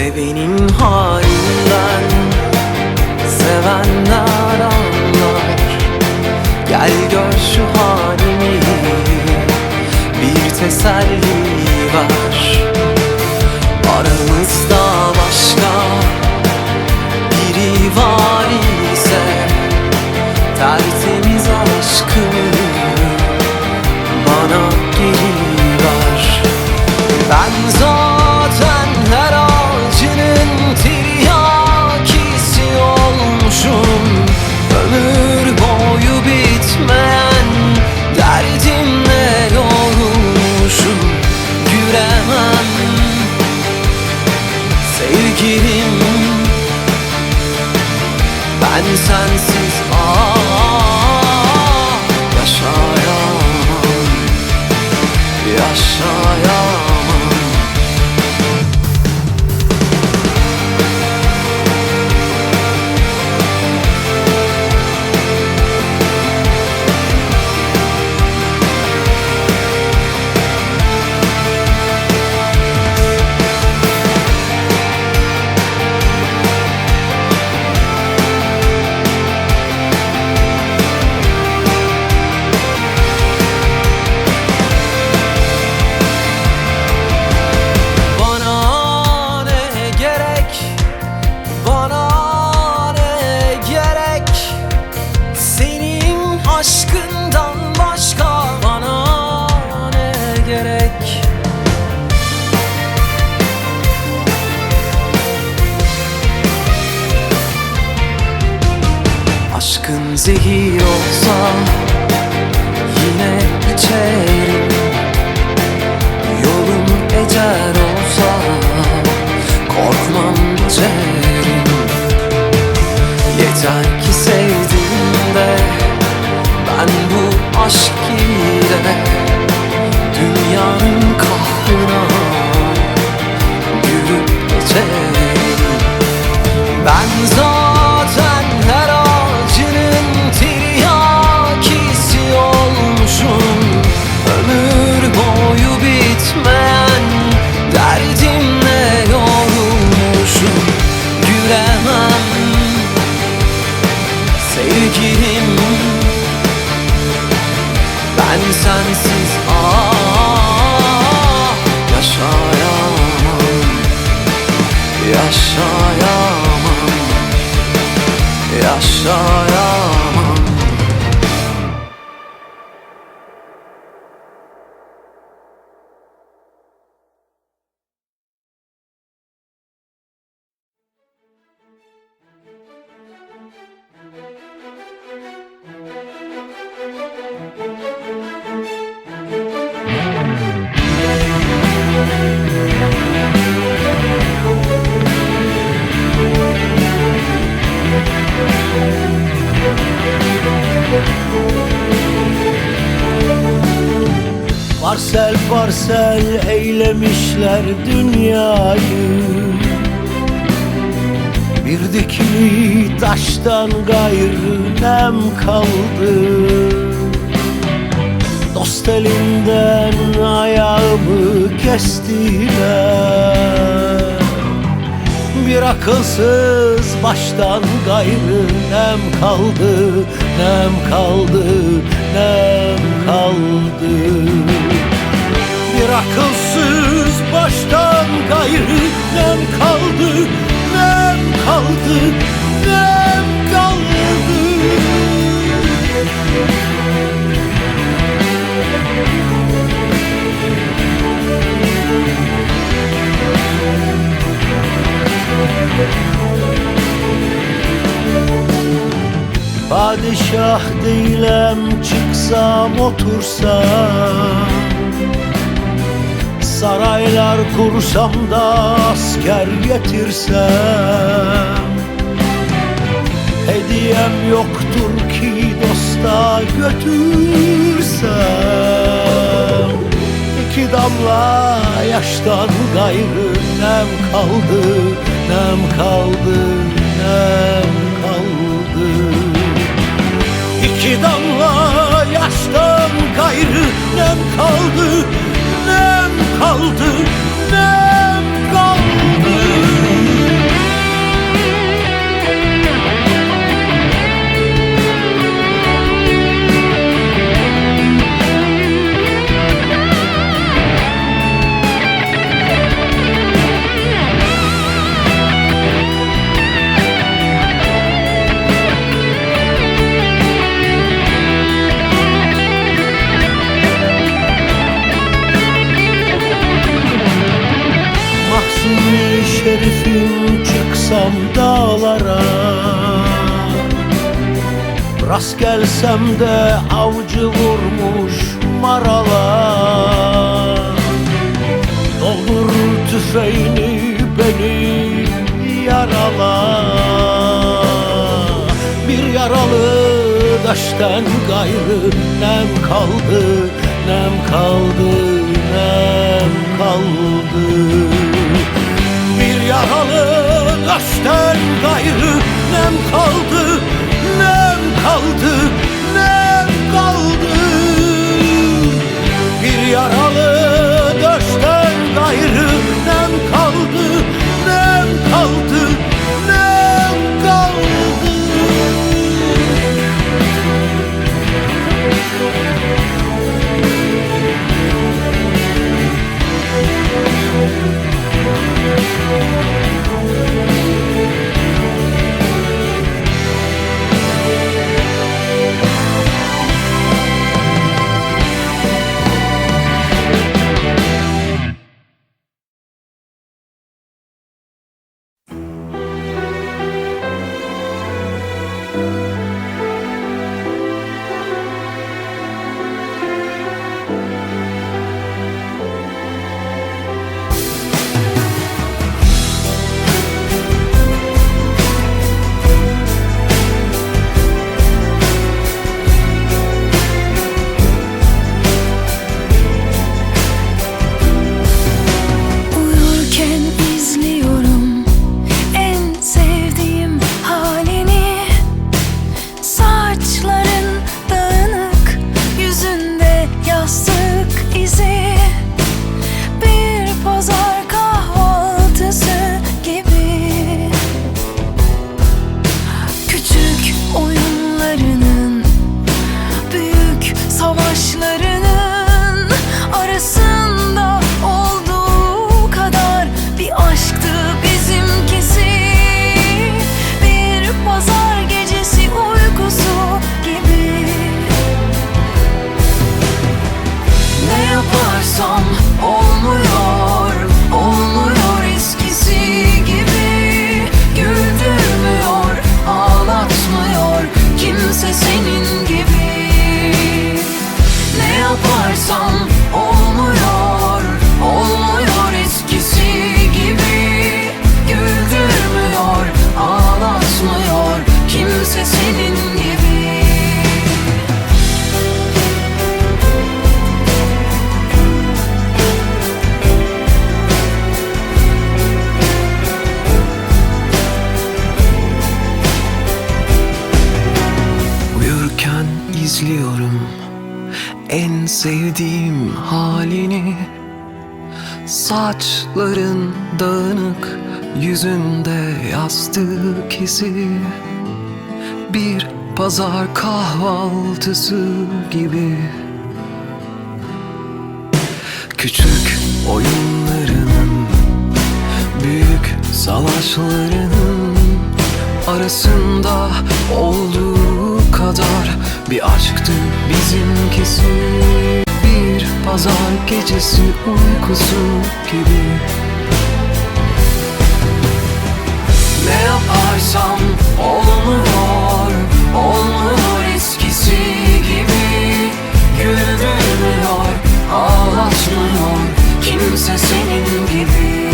Benim halimden Sevenler anlar. Gel gör şu halimi Bir teselli ver sensiz ah yaşayamam. Yaşayamam. Yaşayamam Parsel parsel eylemişler dünyayı. Bir dikili taştan gayrı nem kaldı. Dost elinden ayağımı kestiler. Bir akılsız baştan gayrı nem kaldı Nem kaldı, nem kaldı Akılsız baştan gayrı. Nem kaldı Nem kaldı, nem kaldı. Padişah değilim çıksam otursam Saraylar kursam da asker getirsem. Hediyem yoktur ki dosta götürsem. İki damla yaştan gayrı nem kaldı Nem kaldı, kaldı. Nem çıksam dağlara. Rast gelsem de avcı vurmuş marala Doldur tüfeğini beni yarala Bir yaralı taştan gayrı nem kaldı Nem kaldı, nem kaldı taştan gayrı. Nem kaldı Nem kaldı, nem kaldı. Bir yaralı taştan gayrı. Nem kaldı Saçların dağınık, yüzünde yastık izi Bir pazar kahvaltısı gibi. Küçük oyunlarının Büyük savaşlarının arasında olduğu kadar bir aşktı bizimkisi pazar gecesi uykusu gibi. Ne yaparsam olmuyor, olmuyor eskisi gibi. Güldürmüyor, ağlatmıyor kimse senin gibi.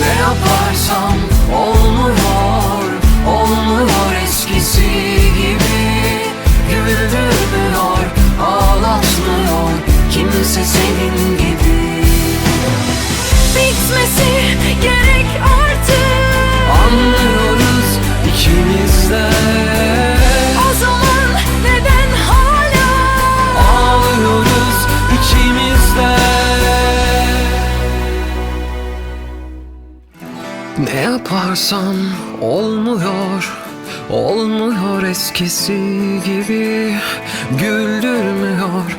Ne yaparsam olmuyor, olmuyor eskisi gibi. Güldürmüyor, kimse senin gibi. Bitmesi gerek artık. Anlıyoruz ikimiz de. O zaman neden hala? Ağlıyoruz ikimiz de. Ne yaparsam olmuyor Olmuyor eskisi gibi. Güldürmüyor,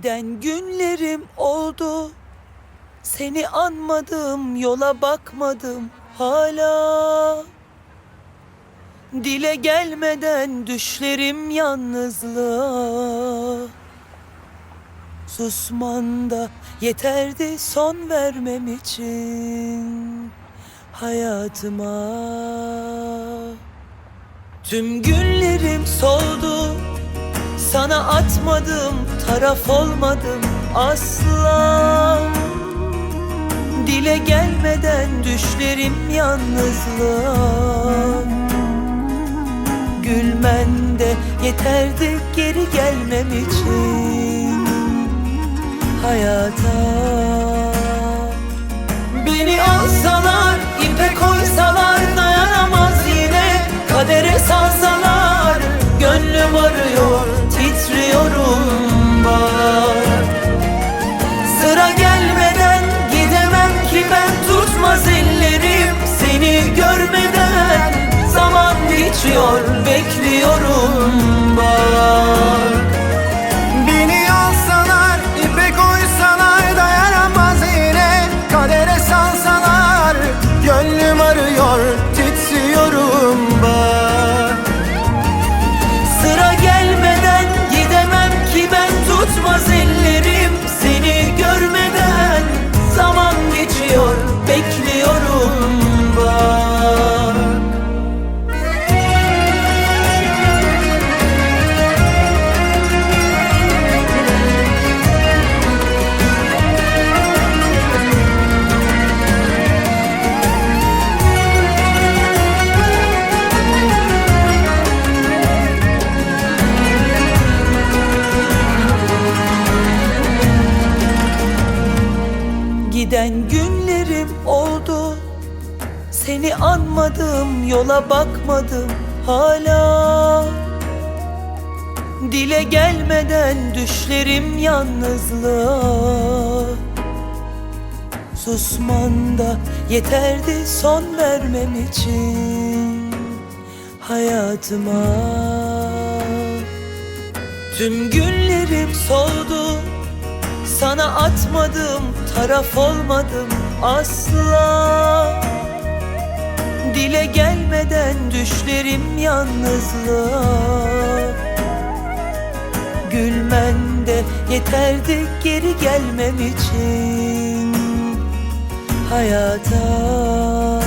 Giden günlerim oldu. Seni anmadım yola bakmadım hala. Dile gelmeden düşlerim yalnızlığa. Susman da yeterdi son vermem için Hayatıma. Tüm günlerim soldu sana atmadım, taraf olmadım asla. Dile gelmeden düşlerim yalnızlığa. Gülmen de yeterdi geri gelmem için. Hayata. Beni alsalar, düşlerim yalnızlığa. Susman da yeterdi son vermem için Hayatıma. Tüm günlerim soldu sana atmadım, taraf olmadım asla. Dile gelmeden düşlerim yalnızlığa. Gülmen de yeterdi geri gelmem için Hayata.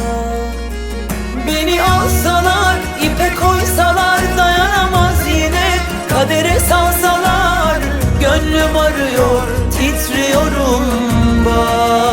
Beni alsalar, ipe koysalar dayanamaz yine. Kadere salsalar, gönlüm arıyor, titriyorum bak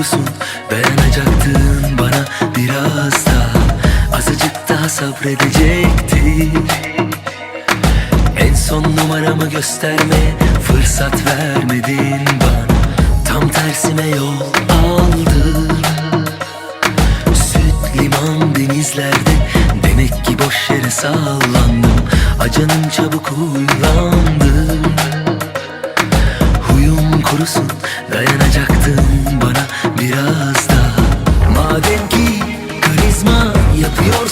Huyum kurusun dayanacaktın bana biraz daha. Azıcık daha sabredecektik En son numaramı göstermeye fırsat vermedin bana. Tam tersime yol aldın. Süt liman denizlerde Demek ki boş yere sallandım Acanım çabuk huylandı Kurusun dayanacaktın bana biraz daha. Madem ki karizma yapıyorsun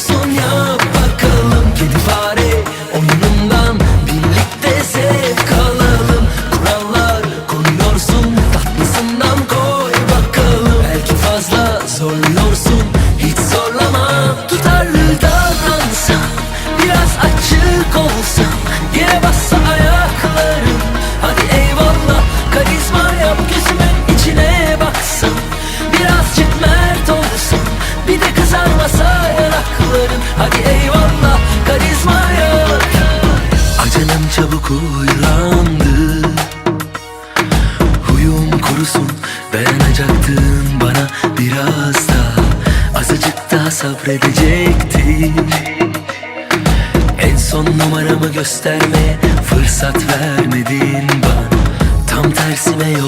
göstermeye fırsat vermedin bana. Tam tersime yol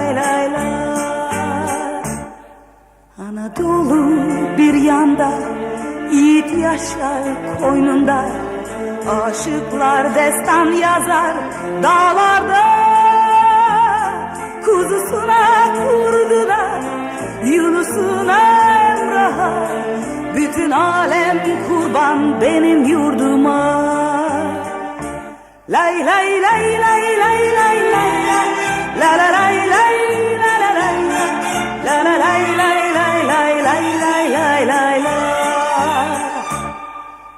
Anadolu bir yanda Yiğit yaşar koynunda. Aşıklar destan yazar dağlarda Kuzusuna kurduna Yunus'una Emrah'a. Bütün alem kurban benim yurduma. Lay lay lay lay lay lay lay la La la lay lay la la lay la La la lay lay lay lay